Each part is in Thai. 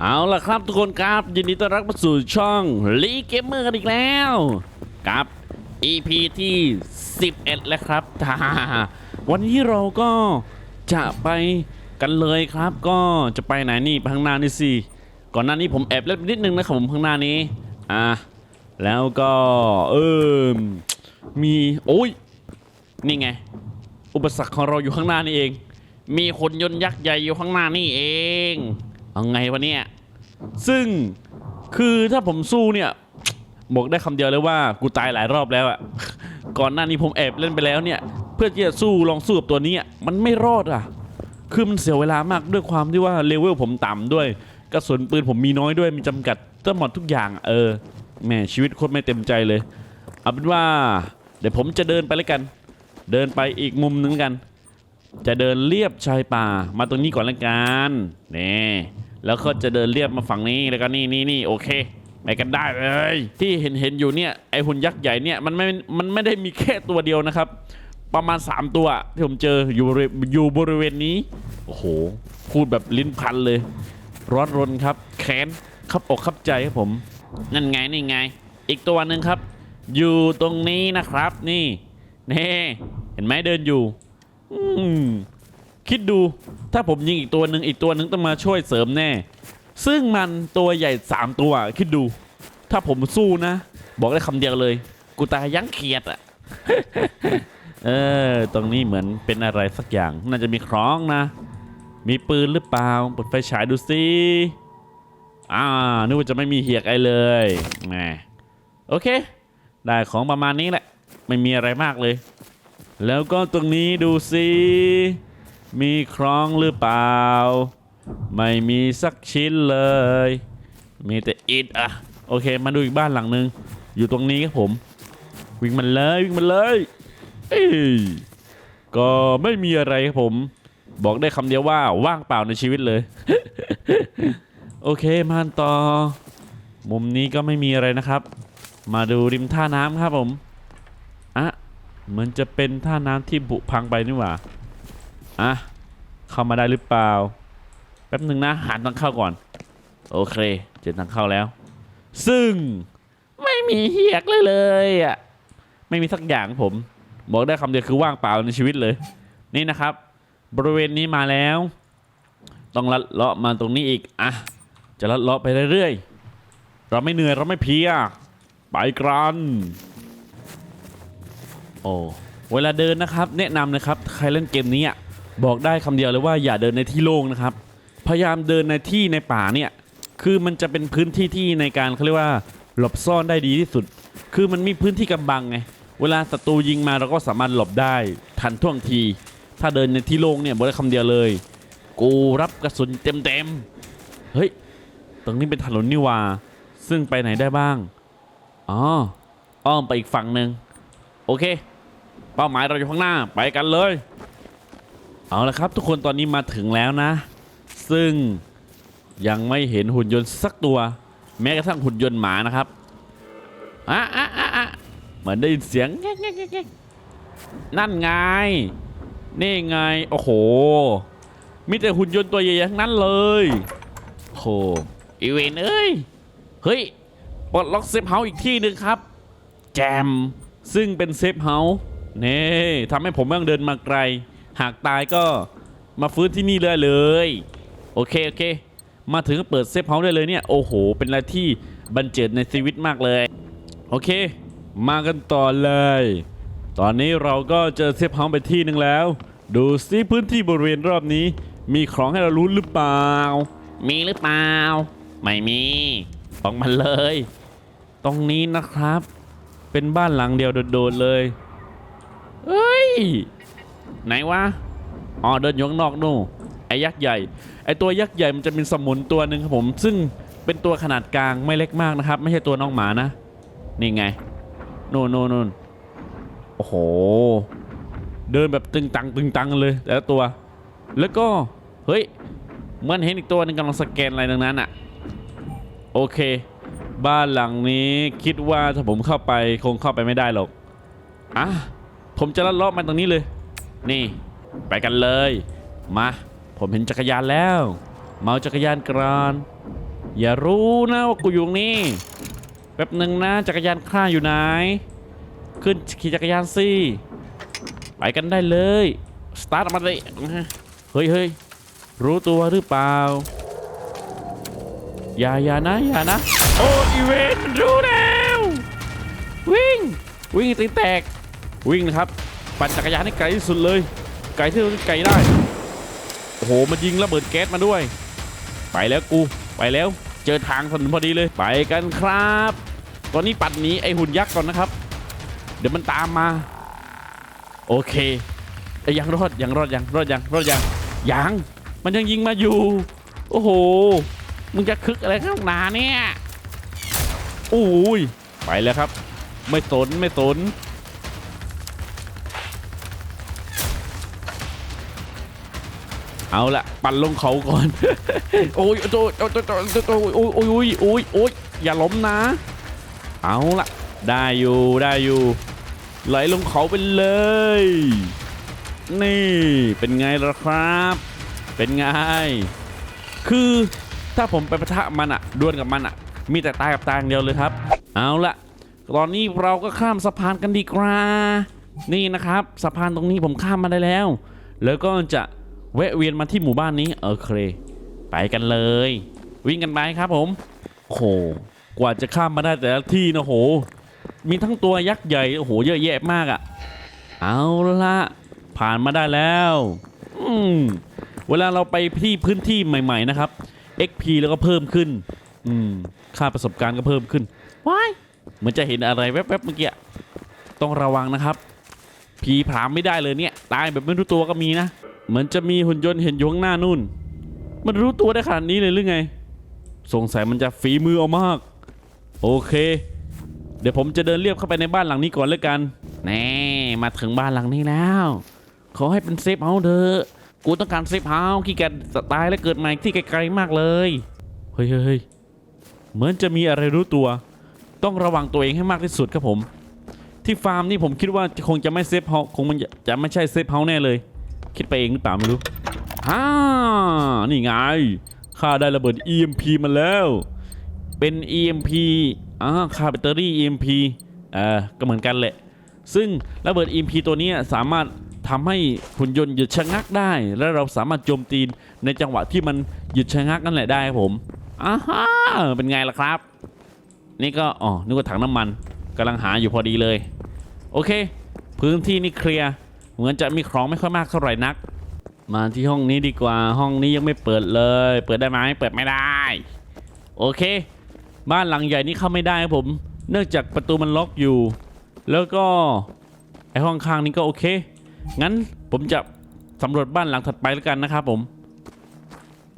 เอาล่ะครับทุกคนครับ ยินดีต้อนรับมาสู่ช่องลีเกมเมอร์กันอีกแล้วกับ EP ที่ 11 แล้วครับท่าวันนี้เราก็จะไปกันเลยครับ ก็จะไปไหนนี่ไปข้างหน้านี่สิก่อนหน้านี้ผมแอบเล่นนิดนึงนะครับผมข้างหน้านี้อะแล้วก็เออมีโอ้ยนี่ไง อุปสรรคของเราอยู่ข้างหน้านี่เอง มีคนยนต์ยักษ์ใหญ่อยู่ข้างหน้านี่เอง เอาไงวะเนี่ย ซึ่งคือถ้าผมสู้เนี่ยบอกได้คำเดียวเลยว่ากูตายหลายรอบแล้วอะก่อนหน้านี้ผมแอบเล่นไปแล้วเนี่ย เพื่อที่จะสู้ลองสู้กับตัวนี้มันไม่รอดอะคือมันเสียเวลามากด้วยความที่ว่าเลเวลผมต่ำด้วยกระสุนปืนผมมีน้อยด้วยมีจำกัดทั้งหมดทุกอย่าง เออแหมชีวิตโคตรไม่เต็มใจเลยเอาเป็นว่า เดี๋ยวผมจะเดินไปแล้วกัน เดินไปอีกมุมนึงกัน จะเดินเลียบชายป่ามาตรงนี้ก่อนละกันนี่แล้วก็จะเดินเลียบมาฝั่งนี้แล้วก็นี่นี่นี่โอเคไปกันได้เลย ที่เห็นเห็นอยู่เนี่ยไอหุ่นยักษ์ใหญ่เนี่ยมันไม่มันไม่ได้มีแค่ตัวเดียวนะครับ ประมาณ 3 ตัวที่ผมเจออยู่บริอยู่บริเวณนี้โอ้โหพูดแบบลิ้นพันเลย ร้อนรนครับแขนขับอกขับใจครับผม นั่นไงนี่ไง อีกตัวหนึ่งครับ อยู่ตรงนี้นะครับ นี่นี่เห็นไหมเดินอยู่ คิดดูถ้าผมยิงอีกตัวหนึ่งอีกตัวหนึ่งต้องมาช่วยเสริมแน่ ซึ่งมันตัวใหญ่สามตัว คิดดู ถ้าผมสู้นะ บอกได้คำเดียวเลย กูตายยั้งเขียดอะเออ ตรงนี้เหมือนเป็นอะไรสักอย่าง น่าจะมีคล้องนะ มีปืนหรือเปล่าเปิดไฟฉายดูสิอ่านึกว่าจะไม่มีเหียกไอเลยแหมโอเค ได้ของประมาณนี้แหละ ไม่มีอะไรมากเลย แล้วก็ตรงนี้ดูสิมีคล้องหรือเปล่า ไม่มีสักชิ้นเลย มีแต่อิฐอะโอเค มาดูอีกบ้านหลังหนึ่งอยู่ตรงนี้ครับผม วิ่งมันเลยวิ่งมันเลยเอ้ยก็ไม่มีอะไรครับผม บอกได้คำเดียวว่าว่างเปล่าในชีวิตเลย โอเคมาต่อ มุมนี้ก็ไม่มีอะไรนะครับ มาดูริมท่าน้ำครับผม เหมือนจะเป็นท่าน้ำที่บุพังไปนี่หว่า อะ เข้ามาได้หรือเปล่า แป๊บหนึ่งนะ หาทางเข้าก่อน โอเค เจอทางเข้าแล้ว ซึ่งไม่มีเหียกเลยเลยอะ ไม่มีสักอย่างผม บอกได้คำเดียวคือว่างเปล่าในชีวิตเลย นี่นะครับ บริเวณนี้มาแล้ว ต้องลัดเลาะมาตรงนี้อีก อะ จะลัดเลาะไปเรื่อยๆ เราไม่เหนื่อยเราไม่เพีย ไปกรัน โอ้เวลาเดินนะครับ แนะนำนะครับใครเล่นเกมนี้บอกได้คำเดียวเลยว่าอย่าเดินในที่โล่งนะครับ พยายามเดินในที่ในป่าเนี่ยคือมันจะเป็นพื้นที่ที่ในการเขาเรียกว่าหลบซ่อนได้ดีที่สุด คือมันมีพื้นที่กำบังไงเวลาศัตรูยิงมาเราก็สามารถหลบได้ทันท่วงที ถ้าเดินในที่โล่งเนี่ยบอกได้คำเดียวเลย กูรับกระสุนเต็มๆเฮ้ยตรงนี้เป็นถนนนี่หว่าซึ่งไปไหนได้บ้างอ๋ออ้อมไปอีกฝั่งหนึ่งโอเค เป้าหมายเราอยู่ข้างหน้าไปกันเลย เอาละครับ ทุกคนตอนนี้มาถึงแล้วนะ ซึ่งยังไม่เห็นหุ่นยนต์สักตัว แม้กระทั่งหุ่นยนต์หมานะครับอะอะอะอะเหมือนได้ยินเสียงแง่แง่แง่แง่นั่นไง นี่ไง โอ้โห มีแต่หุ่นยนต์ตัวใหญ่ๆทั้งนั้นเลยโหอีเวนเอ้ย เฮ้ยปลดล็อกเซฟเฮาส์อีกที่หนึ่งครับ แจม ซึ่งเป็นเซฟเฮาส์ นี่ทำให้ผมไม่ต้องเดินมาไกล หากตายก็มาฟื้นที่นี่เลยเลย โอเคโอเค มาถึงก็เปิดเซฟเฮาส์ได้เลยเนี่ย โอ้โห เป็นอะไรที่บันเจิดในชีวิตมากเลย โอเค มากันต่อเลย ตอนนี้เราก็เจอเซฟเฮาส์ไปที่หนึ่งแล้ว ดูซิพื้นที่บริเวณรอบนี้ มีของให้เรารู้หรือเปล่า มีหรือเปล่า ไม่มีออกมาเลย ตรงนี้นะครับ เป็นบ้านหลังเดียวโดดๆเลย เฮ้ย ไหนวะ อ๋อเดินอยู่ข้างนอกนู่นไอ้ยักษ์ใหญ่ ไอ้ตัวยักษ์ใหญ่มันจะเป็นสมุนตัวหนึ่งครับผม ซึ่งเป็นตัวขนาดกลางไม่เล็กมากนะครับ ไม่ใช่ตัวน้องหมานะ นี่ไง นู่นนู่นนู่นโอ้โห เดินแบบตึงตังตึงตังเลย แต่ละตัว แล้วก็ เฮ้ยเหมันเห็นอีกตัวหนึงกำลังสแกนอะไรดังนั้นอะโอเค บ้านหลังนี้คิดว่าถ้าผมเข้าไปคงเข้าไปไม่ได้หรอกอะ ผมจะลัดเลาะมาตรงนี้เลย นี่ ไปกันเลย มา ผมเห็นจักรยานแล้ว เมาจักรยานกรานอย่ารู้นะว่ากูอยู่ตรงนี่แป๊บหนึ่งนะจักรยานข้าอยู่ไหน ขึ้นขี่จักรยานสิไปกันได้เลยสตาร์ทมาเลยเฮ้ยเฮ้ยรู้ตัวหรือเปล่าอย่าอย่านะอย่านะ โอ้อีเวนรู้แล้ว วิ่ง วิ่งตีแตก วิ่งนะครับ ปั่นจักรยานให้ไกลที่สุดเลย ไกลที่สุดไกลได้ โอ้โห มันยิงระเบิดแก๊สมาด้วย ไปแล้วกู ไปแล้ว เจอทางถนนพอดีเลย ไปกันครับ ตอนนี้ปัดหนีไอหุ่นยักษ์ก่อนนะครับ เดี๋ยวมันตามมา โอเคเอ้ยยังรอดยังรอดยังรอดยังรอดยังยังมันยังยิงมาอยู่ โอ้โห มึงจะคึกอะไรข้างหนาเนี่ย โอ้ย ไปแล้วครับ ไม่สนไม่สน เอาละปั่นลงเขาก่อน โอ้ยโอ้ยโอ้ยโอ้ยโอ้ยโอ้ยโอ้ยโอ้ยโอ้ยอย่าล้มนะ เอาละได้อยู่ได้อยู่ ไหลลงเขาไปเลย นี่เป็นไงล่ะครับ เป็นไง คือถ้าผมไปปะทะมันอะดวลกับมันอะมีแต่ตายกับตายอย่างเดียวเลยครับ เอาละตอนนี้เราก็ข้ามสะพานกันดีกว่า นี่นะครับ สะพานตรงนี้ผมข้ามมาได้แล้ว แล้วก็จะ แวะเวียนมาที่หมู่บ้านนี้โอเค ไปกันเลย วิ่งกันไปครับผมโอ้โหกว่าจะข้ามมาได้แต่ละที่นะโห มีทั้งตัวยักษ์ใหญ่โอ้โหเยอะแยะมากอะ่ะ เอาละผ่านมาได้แล้วอืมเวลาเราไปที่พื้นที่ใหม่ ๆ นะครับ XP แล้วก็เพิ่มขึ้น อืมค่าประสบการณ์ก็เพิ่มขึ้นว้ายเหมือนจะเห็นอะไรแวบๆเมื่อกี้ต้องระวังนะครับ ผีผลามไม่ได้เลยเนี่ย ตายแบบไม่รู้ตัวก็มีนะ เหมือนจะมีหุ่นยนต์เห็นอยู่ข้างหน้านู่น มันรู้ตัวได้ขนาดนี้เลยหรือไง สงสัยมันจะฝีมือเอามาก โอเค เดี๋ยวผมจะเดินเรียบเข้าไปในบ้านหลังนี้ก่อนแล้วกัน แน่มาถึงบ้านหลังนี้แล้ว ขอให้เป็นเซฟเฮาเถอะกูต้องการเซฟเฮาขี้เกียจตายและเกิดใหม่ที่ไกลๆมากเลย เฮ้ยเฮ้ยเหมือนจะมีอะไรรู้ตัว ต้องระวังตัวเองให้มากที่สุดครับผม ที่ฟาร์มนี่ผมคิดว่าคงจะไม่เซฟเฮาคงมันจะไม่ใช่เซฟเฮาแน่เลย คิดไปเองหรือเปล่าไม่รู้ฮ่านี่ไงข้าได้ระเบิด EMP มาแล้ว เป็น EMP อ่าค่าแบตเตอรี่ EMP เอ่อก็เหมือนกันแหละ ซึ่งระเบิด EMP ตัวนี้สามารถทำให้หุ่นยนต์หยุดชะงักได้ และเราสามารถโจมตีในจังหวะที่มันหยุดชะงักนั่นแหละได้ครับผมอ่าฮะเป็นไงล่ะครับ นี่ก็อ๋อนึกว่าถังน้ำมันกำลังหาอยู่พอดีเลย โอเค พื้นที่นี่เคลียร์ เหมือนจะมีของไม่ค่อยมากเท่าไหร่นัก มาที่ห้องนี้ดีกว่าห้องนี้ยังไม่เปิดเลย เปิดได้ไหมเปิดไม่ได้ โอเค บ้านหลังใหญ่นี้เข้าไม่ได้ครับผม เนื่องจากประตูมันล็อกอยู่ แล้วก็ไอห้องข้างนี้ก็โอเค งั้นผมจะสำรวจบ้านหลังถัดไปแล้วกันนะครับผม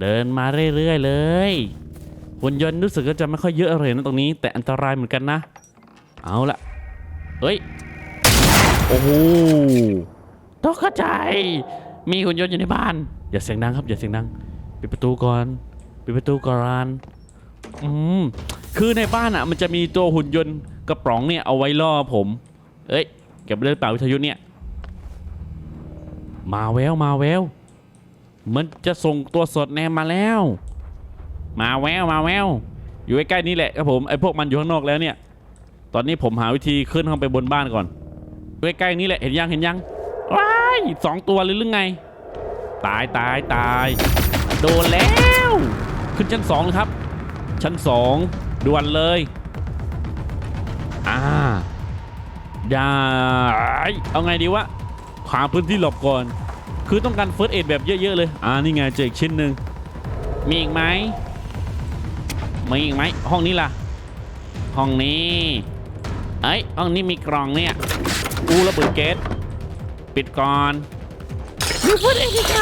เดินมาเรื่อยๆเลยหุ่นยนต์รู้สึกว่าจะไม่ค่อยเยอะเลยนะตรงนี้ แต่อันตรายเหมือนกันนะ เอาละเฮ้ย โอ้โห ตกใจ มีหุ่นยนต์อยู่ในบ้าน อย่าเสียงดังครับอย่าเสียงดังปิดประตูก่อนปิดประตูก่อนอืมคือในบ้านอะ มันจะมีตัวหุ่นยนต์กระป๋องเนี่ยเอาไว้ล่อผม เอ้ยเก็บเรื่องเปล่าวิทยุเนี่ย มาแววมาแววมันจะส่งตัวสดแนมมาแล้ว มาแววมาแววอยู่ใกล้ๆนี่แหละครับผมไอ้พวกมันอยู่ข้างนอกแล้วเนี่ย ตอนนี้ผมหาวิธีขึ้นเข้าไปบนบ้านก่อนใกล้ๆนี่แหละเห็นยังเห็นยังว้า ยสองตัวเลยหรือไง ตายตายตาย โดนแล้ว ขึ้นชั้นสองเลยครับ ชั้นสองด่วนเลยอ่าอย่าเอาไงดีวะหาพื้นที่หลบก่อน คือต้องการเฟิร์สเอดแบบเยอะ ๆ เลย อ่า นี่ไงเจออีกชิ้นหนึ่งมีอีกไหมมีอีกไหม ห้องนี้ล่ะ ห้องนี้ เอ้ย ห้องนี้มีกล่องเนี่ย อูระเบิดเกต ปิดก่อนมีเฟิร์สเอดอีกไหม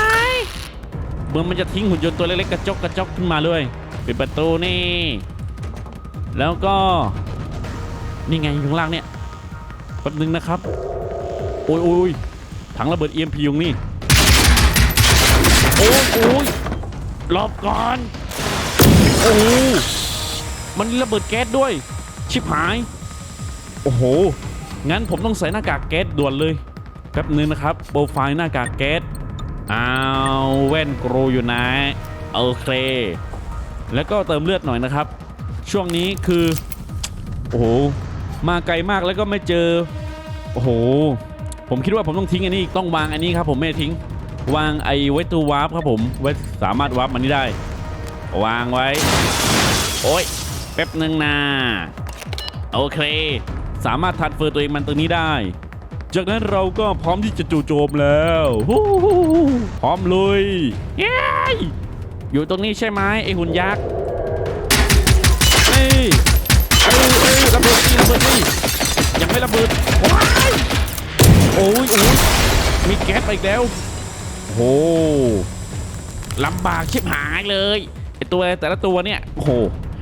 เหมือนมันจะทิ้งหุ่นยนต์ตัวเล็กๆกระจกกระจกขึ้นมาเลย ปิดประตูนี่ แล้วก็ นี่ไงอยู่ข้างล่างเนี่ยแป๊บนึงนะครับ โอ้ยโอ้ยถังระเบิด EMP อยู่นี่โอ้ยโอ้ยหลบก่อน โอ้โหมันมีระเบิดแก๊สด้วย ชิบหาย โอ้โห งั้นผมต้องใส่หน้ากากแก๊สด่วนเลย แป๊บนึงนะครับ โปรไฟล์หน้ากากแก๊สอ้าวแว่นกรูอยู่นะโอเค แล้วก็เติมเลือดหน่อยนะครับ ช่วงนี้คือ โอ้โห มาไกลมากแล้วก็ไม่เจอ โอ้โห ผมคิดว่าผมต้องทิ้งอันนี้อีกต้องวางอันนี้ครับผมไม่ทิ้ง วางไอ้ไว้ตัววาร์ปครับผมไว้สามารถวาร์ปมันนี้ได้ วางไว้ โอ้ยแป๊บหนึ่งนะโอเค สามารถทันเฟอร์ตัวเองมันตรงนี้ได้ จากนั้นเราก็พร้อมที่จะจู่โจมแล้วพร้อมลุยเย้ยอยู่ตรงนี้ใช่ไหมไอหุ่นยักษ์เอ้ยเอ้ยเอ้ยระเบิดนี่ระเบิดนี่ยังไม่ระเบิดโอ้ยโอ้ยมีแก๊สอีกแล้วโอ้โหลำบากชิบหายเลยไอตัวแต่ละตัวเนี่ยโอ้โห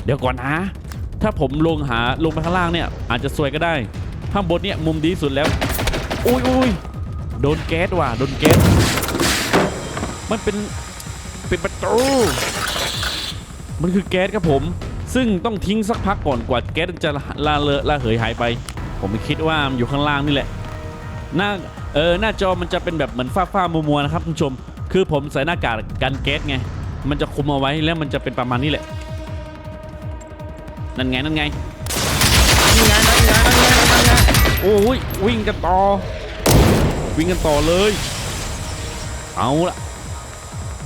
เดี๋ยวก่อนนะถ้าผมลงหาลงไปข้างล่างเนี่ยอาจจะซวยก็ได้ข้างบนเนี่ยมุมดีสุดแล้ว อุ้ยอุ้ยโดนแก๊สว่ะโดนแก๊สมันเป็นเป็นประตู มันคือแก๊สครับผม ซึ่งต้องทิ้งสักพักก่อนกว่าแก๊สจะละเลอะละเหยหายไป ผมคิดว่ามันอยู่ข้างล่างนี่แหละหน้าเออหน้าจอมันจะเป็นแบบเหมือนฟ้าฟ้ามัวมัวๆนะครับคุณผู้ชม คือผมใส่หน้ากากกันแก๊สไง มันจะคุมเอาไว้แล้วมันจะเป็นประมาณนี้แหละ นั่นไงนั่นไง อ้ยวิ่งกันต่อ วิ่งกันต่อเลย เอาละ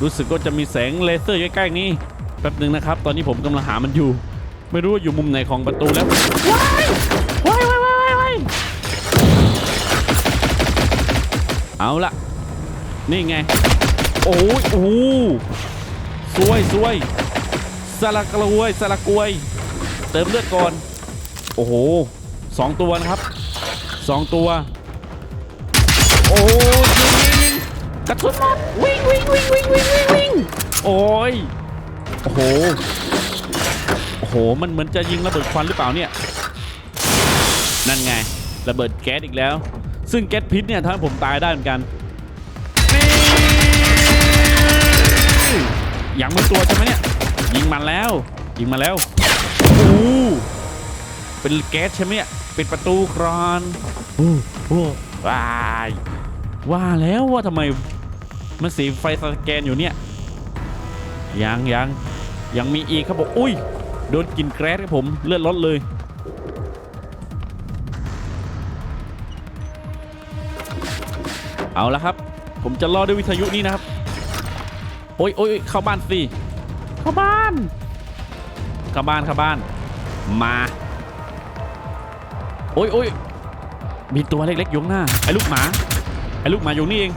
รู้สึกว่าจะมีแสงเลเซอร์ใกล้ๆนี้แป๊บหนึ่งนะครับ ตอนนี้ผมกำลังหามันอยู่ ไม่รู้ว่าอยู่มุมไหนของประตูแล้วว้ายว้ายว้ายว้ายว้ายเอาละนี่ไง โอ้ยโอ้โหสวยสวยสลักกลวยสลักกลวย เติมเลือดก่อน โอ้โห สองตัวนะครับสองตัว โอ้ยยิงยิงกระสุนหมดวิ่งวิ่งวิ่งวิ่งวิ่งวิ่งวิ่งโอ้ยโอ้โหโอ้โหมันเหมือนจะยิงระเบิดควันหรือเปล่าเนี่ยนั่นไงระเบิดแก๊สอีกแล้ว ซึ่งแก๊สพิษเนี่ยทำให้ผมตายได้เหมือนกันนี่ยังไม่ตัวใช่ไหมเนี่ยยิงมันแล้ว ยิงมาแล้วโอ้เป็นแก๊สใช่ไหมเนี่ย ป็นประตูกรอนโอ้โหว้ายว่าแล้วว่าทำไมมันสีไฟสแกนอยู่เนี่ย ยังยังยังมีอีกครับผมอุ้ย โดนกลินแกรสครับผมเลือดลดเลยเอาละครับ ผมจะรอด้วยวิทยุนี่นะครับ โอ้ยโอ้ยเข้าบ้านสิ เข้าบ้าน เข้าบ้าน เข้าบ้าน มา โอ้ยโอ้ยมีตัวเล็กๆอยู่ข้างหน้าไอ้ลูกหมาไอ้ลูกหมาอยู่นี่เอง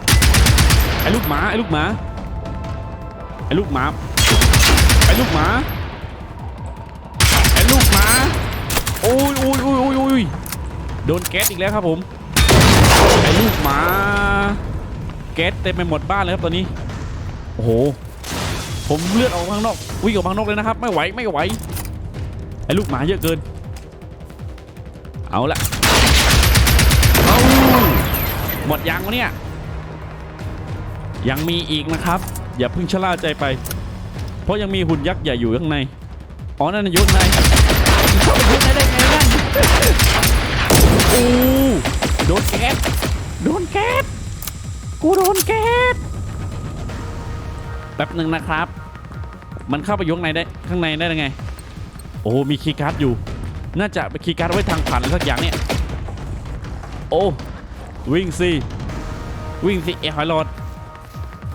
ไอ้ลูกหมาไอ้ลูกหมาไอ้ลูกหมาไอ้ลูกหมาไอ้ลูกหมาโอ้ยโอ้ยโอ้ยโอ้ยโอ้ยโดนแก๊สอีกแล้วครับผมไอ้ลูกหมาแก๊สเต็มไปหมดบ้านเลยครับตอนนี้โอ้โหผมเลือดออกข้างนอกวิ่งออกข้างนอกเลยนะครับ ไม่ไหวไม่ไหวไอ้ลูกหมาเยอะเกิน เอาละเอาหมดยังวะเนี่ย ยังมีอีกนะครับ อย่าเพิ่งชะล่าใจไป เพราะยังมีหุ่นยักษ์ใหญ่อยู่ข้างใน อ๋อ นั่นยุ่ข้างในเข้าไปยุ่ข้างในได้ไงนั่นโอ้โดนแก๊สโดนแก๊สกูโดนแก๊สแป๊บหนึ่งนะครับ มันเข้าไปยุ่ข้างในได้ข้างในได้ยังไง โอ้ มีคีย์การ์ดอยู่ น่าจะไปคีย์การ์ดไว้ทางผ่านอะไรสักอย่างเนี่ย โอ้วิ่งสิวิ่งสิเอหอยหลอด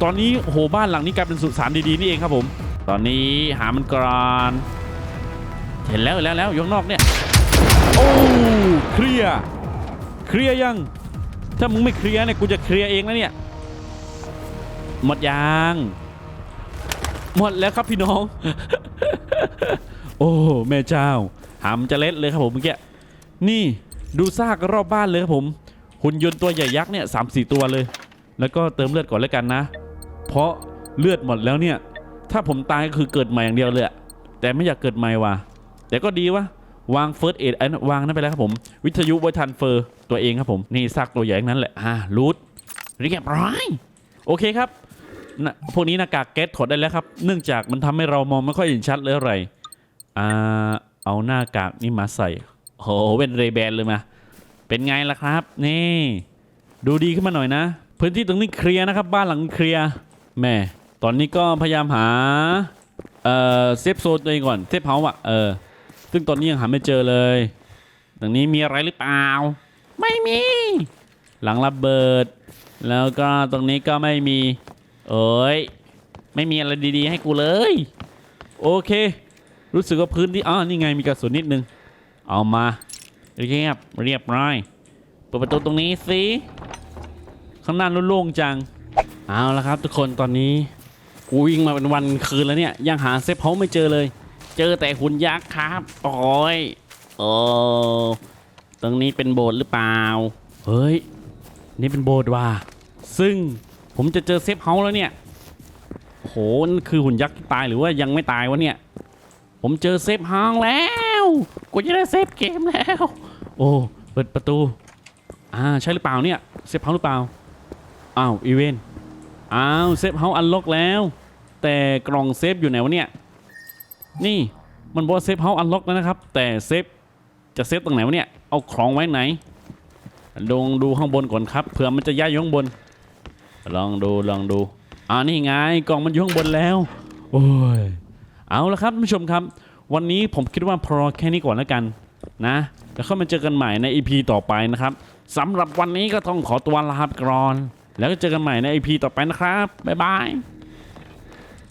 ตอนนี้โอ้โหบ้านหลังนี้กลายเป็นสุสานดีๆนี่เองครับผม ตอนนี้หามันก่อนเห็นแล้วแล้วแล้วยข้างนอกเนี่ย โอ้เคลียร์เคลียร์ยัง ถ้ามึงไม่เคลียร์เนี่ยกูจะเคลียร์เองนะเนี่ยหมดยังหมดแล้วครับพี่น้อง โอ้แม่เจ้า หามจะเล็ดเลยครับผมเมื่อกี้นี่ดูซากรอบบ้านเลยครับผม หุ่นยนต์ตัวใหญ่ยักษ์เนี่ยสามสี่ตัวเลย แล้วก็เติมเลือดก่อนแล้วกันนะ เพราะเลือดหมดแล้วเนี่ย ถ้าผมตายก็คือเกิดใหม่อย่างเดียวเลยแต่ไม่อยากเกิดใหม่ว่ะแต่ก็ดีวะวางเฟิร์สเอ็ดอันวางนั่นไปแล้วครับผม วิทยุไว้ทันเฟอร์ตัวเองครับผม นี่ซากตัวใหญ่นั้นแหละอ่ารูทเรียบร้อยโอเคครับพวกนี้หน้ากากแก๊สถอดได้แล้วครับ เนื่องจากมันทำให้เรามองไม่ค่อยเห็นชัดเลยอะไรอ่า เอาหน้ากากนี่มาใส่โหเป็นเรแบนเลยมา เป็นไงล่ะครับ นี่ ดูดีขึ้นมาหน่อยนะ พื้นที่ตรงนี้เคลียร์นะครับ บ้านหลังเคลียร์แม่ตอนนี้ก็พยายามหา เอ่อเซฟโซนตัวเองก่อนเซฟเฮาส์อะเออซึ่งตอนนี้ยังหาไม่เจอเลยตรงนี้มีอะไรหรือเปล่า ไม่มี หลังระเบิด แล้วก็ตรงนี้ก็ไม่มี เอ้ย ไม่มีอะไรดีๆ ให้กูเลย โอเค รู้สึกว่าพื้นที่อ๋อนี่ไงมีกระสุนนิดนึง เอามาเรียบเรียบร้อยเปิดประตูตรงนี้สิข้างหน้าโล่งๆจัง เอาละครับ ทุกคนตอนนี้กูวิ่งมาเป็นวันคืนแล้วเนี่ย ยังหาเซฟเฮาไม่เจอเลย เจอแต่หุ่นยักษ์ครับโอ้ยโอ้ตรงนี้เป็นโบสถ์หรือเปล่า เฮ้ย นี่เป็นโบสถ์ว่ะซึ่งผมจะเจอเซฟเฮาแล้วเนี่ยโหนั่นคือหุ่นยักษ์ตายหรือว่ายังไม่ตายวะเนี่ย ผมเจอเซฟเฮาส์แล้วกูจะได้เซฟเกมแล้ว โอ้ เปิดประตู อ่า ใช่หรือเปล่าเนี่ย เซฟเฮาหรือเปล่า อ้าว อีเวนอ้าว เซฟเฮาอันล็อกแล้ว แต่กล่องเซฟอยู่ไหนวะเนี่ย นี่ มันบอกเซฟเฮาอันล็อกแล้วนะครับ แต่เซฟ จะเซฟตรงไหนวะเนี่ย เอาของไว้ไหน ลองดูข้างบนก่อนครับ เผื่อมันจะย้ายอยู่ข้างบน ลองดู ลองดู อ่านี่ไง กล่องมันอยู่ข้างบนแล้ว โอ้ย เอาละครับท่านผู้ชมครับ วันนี้ผมคิดว่าพอแค่นี้ก่อนแล้วกันนะแล้วเข้ามาเจอกันใหม่ใน EP ต่อไปนะครับสำหรับวันนี้ก็ต้องขอตัวลาไปก่อน แล้วก็เจอกันใหม่ใน EP ต่อไปนะครับบ๊ายบาย